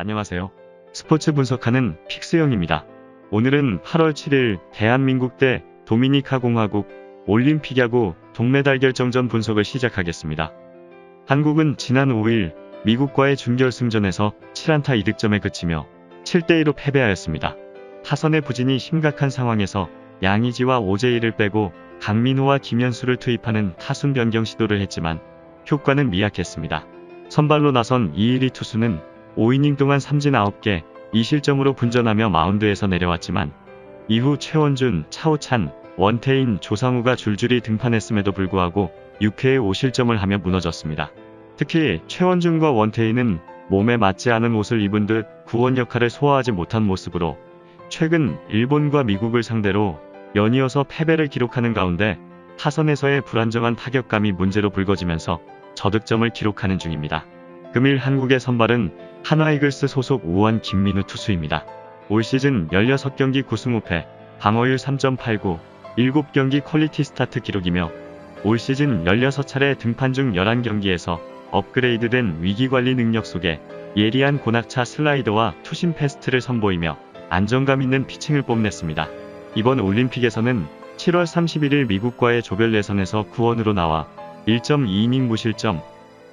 안녕하세요. 스포츠 분석하는 픽스형입니다. 오늘은 8월 7일 대한민국 대 도미니카 공화국 올림픽 야구 동메달 결정전 분석을 시작하겠습니다. 한국은 지난 5일 미국과의 준결승전에서 7안타 2득점에 그치며 7대2로 패배하였습니다. 타선의 부진이 심각한 상황에서 양의지와 오재일을 빼고 강민호와 김현수를 투입하는 타순 변경 시도를 했지만 효과는 미약했습니다. 선발로 나선 이일이 투수는 5이닝 동안 삼진 9개, 2실점으로 분전하며 마운드에서 내려왔지만 이후 최원준, 차우찬, 원태인, 조상우가 줄줄이 등판했음에도 불구하고 6회에 5실점을 하며 무너졌습니다. 특히 최원준과 원태인은 몸에 맞지 않은 옷을 입은 듯 구원 역할을 소화하지 못한 모습으로 최근 일본과 미국을 상대로 연이어서 패배를 기록하는 가운데 타선에서의 불안정한 타격감이 문제로 불거지면서 저득점을 기록하는 중입니다. 금일 한국의 선발은 한화이글스 소속 우원 김민우 투수입니다. 올 시즌 16경기 9승 5패, 방어율 3.89, 7경기 퀄리티 스타트 기록이며 올 시즌 16차례 등판 중 11경기에서 업그레이드된 위기관리 능력 속에 예리한 고낙차 슬라이더와 투심 패스트를 선보이며 안정감 있는 피칭을 뽐냈습니다. 이번 올림픽에서는 7월 31일 미국과의 조별 예선에서 구원으로 나와 1.2이닝 무실점,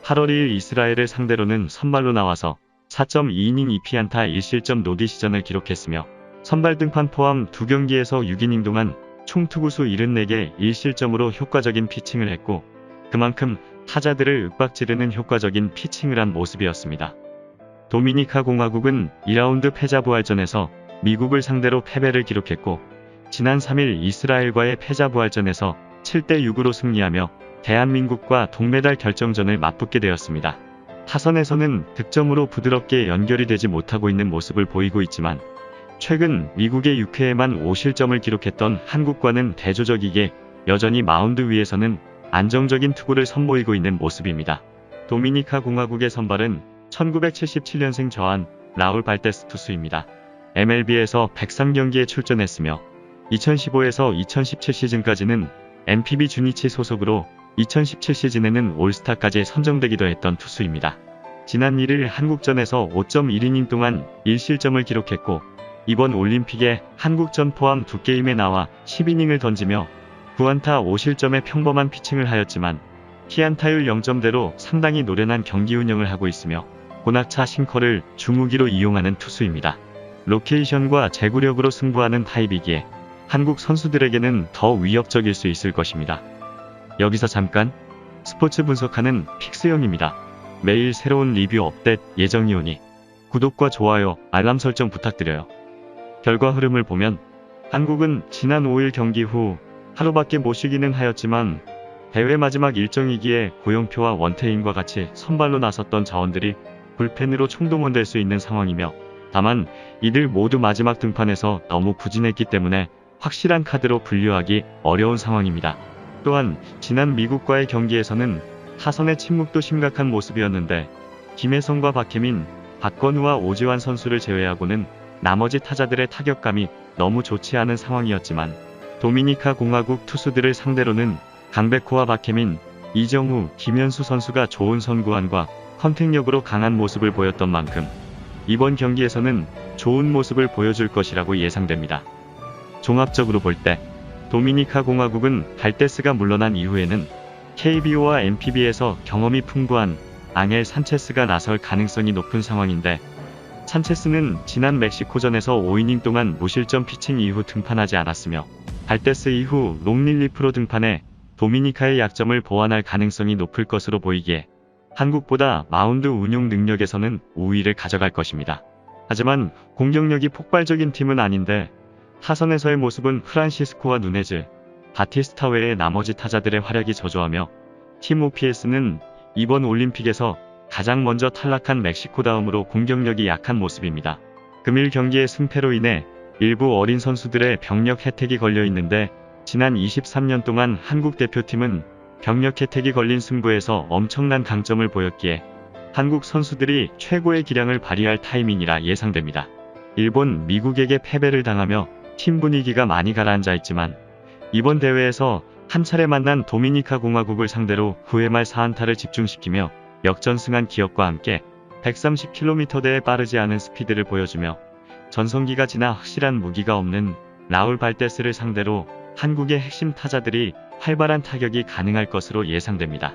8월 2일 이스라엘을 상대로는 선발로 나와서 4.2이닝 2피안타 1실점 노디 시전을 기록했으며 선발 등판 포함 2경기에서 6이닝 동안 총 투구수 74개 1실점으로 효과적인 피칭을 했고 그만큼 타자들을 윽박지르는 효과적인 피칭을 한 모습이었습니다. 도미니카 공화국은 2라운드 패자 부활전에서 미국을 상대로 패배를 기록했고 지난 3일 이스라엘과의 패자 부활전에서 7대6으로 승리하며 대한민국과 동메달 결정전을 맞붙게 되었습니다. 타선에서는 득점으로 부드럽게 연결이 되지 못하고 있는 모습을 보이고 있지만 최근 미국의 6회에만 5실점을 기록했던 한국과는 대조적이게 여전히 마운드 위에서는 안정적인 투구를 선보이고 있는 모습입니다. 도미니카 공화국의 선발은 1977년생 저한 라울 발테스 투수입니다. MLB에서 103경기에 출전했으며 2015에서 2017 시즌까지는 NPB 주니치 소속으로 2017 시즌에는 올스타까지 선정되기도 했던 투수입니다. 지난 1일 한국전에서 5.1이닝 동안 1실점을 기록했고 이번 올림픽에 한국전 포함 두 게임에 나와 10이닝을 던지며 9안타 5실점의 평범한 피칭을 하였지만 피안타율 0점대로 상당히 노련한 경기 운영을 하고 있으며 고낙차 싱커를 중후기로 이용하는 투수입니다. 로케이션과 제구력으로 승부하는 타입이기에 한국 선수들에게는 더 위협적일 수 있을 것입니다. 여기서 잠깐 스포츠 분석하는 픽스형입니다. 매일 새로운 리뷰 업데이트 예정이오니 구독과 좋아요, 알람 설정 부탁드려요. 결과 흐름을 보면 한국은 지난 5일 경기 후 하루밖에 못 쉬기는 하였지만 대회 마지막 일정이기에 고영표와 원태인과 같이 선발로 나섰던 자원들이 불펜으로 총동원될 수 있는 상황이며 다만 이들 모두 마지막 등판에서 너무 부진했기 때문에 확실한 카드로 분류하기 어려운 상황입니다. 또한 지난 미국과의 경기에서는 타선의 침묵도 심각한 모습이었는데 김혜성과 박혜민, 박건우와 오지환 선수를 제외하고는 나머지 타자들의 타격감이 너무 좋지 않은 상황이었지만 도미니카 공화국 투수들을 상대로는 강백호와 박혜민, 이정우, 김현수 선수가 좋은 선구안과 컨택력으로 강한 모습을 보였던 만큼 이번 경기에서는 좋은 모습을 보여줄 것이라고 예상됩니다. 종합적으로 볼때 도미니카 공화국은 발데스가 물러난 이후에는 KBO와 NPB에서 경험이 풍부한 앙헬 산체스가 나설 가능성이 높은 상황인데 산체스는 지난 멕시코전에서 5이닝 동안 무실점 피칭 이후 등판하지 않았으며 발데스 이후 롱릴리프로 등판해 도미니카의 약점을 보완할 가능성이 높을 것으로 보이기에 한국보다 마운드 운용 능력에서는 우위를 가져갈 것입니다. 하지만 공격력이 폭발적인 팀은 아닌데 타선에서의 모습은 프란시스코와 누네즈, 바티스타 외의 나머지 타자들의 활약이 저조하며 팀 OPS는 이번 올림픽에서 가장 먼저 탈락한 멕시코 다음으로 공격력이 약한 모습입니다. 금일 경기의 승패로 인해 일부 어린 선수들의 병력 혜택이 걸려 있는데 지난 23년 동안 한국 대표팀은 병력 혜택이 걸린 승부에서 엄청난 강점을 보였기에 한국 선수들이 최고의 기량을 발휘할 타이밍이라 예상됩니다. 일본, 미국에게 패배를 당하며 팀 분위기가 많이 가라앉아 있지만 이번 대회에서 한 차례 만난 도미니카 공화국을 상대로 9회 말 4안타를 집중시키며 역전승한 기억과 함께 130km대에 빠르지 않은 스피드를 보여주며 전성기가 지나 확실한 무기가 없는 라울 발데스를 상대로 한국의 핵심 타자들이 활발한 타격이 가능할 것으로 예상됩니다.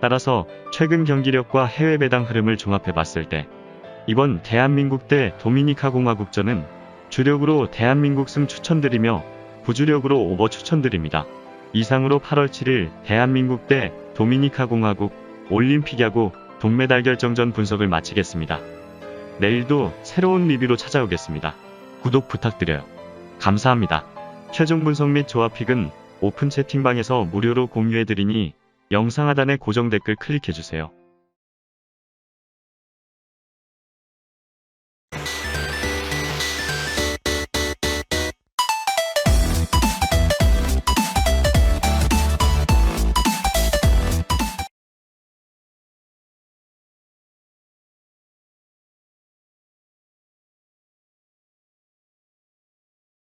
따라서 최근 경기력과 해외 배당 흐름을 종합해 봤을 때 이번 대한민국 대 도미니카 공화국전은 주력으로 대한민국 승 추천드리며 부주력으로 오버 추천드립니다. 이상으로 8월 7일 대한민국 대 도미니카 공화국 올림픽 야구 동메달 결정전 분석을 마치겠습니다. 내일도 새로운 리뷰로 찾아오겠습니다. 구독 부탁드려요. 감사합니다. 최종 분석 및 조합픽은 오픈 채팅방에서 무료로 공유해드리니 영상 하단의 고정 댓글 클릭해주세요.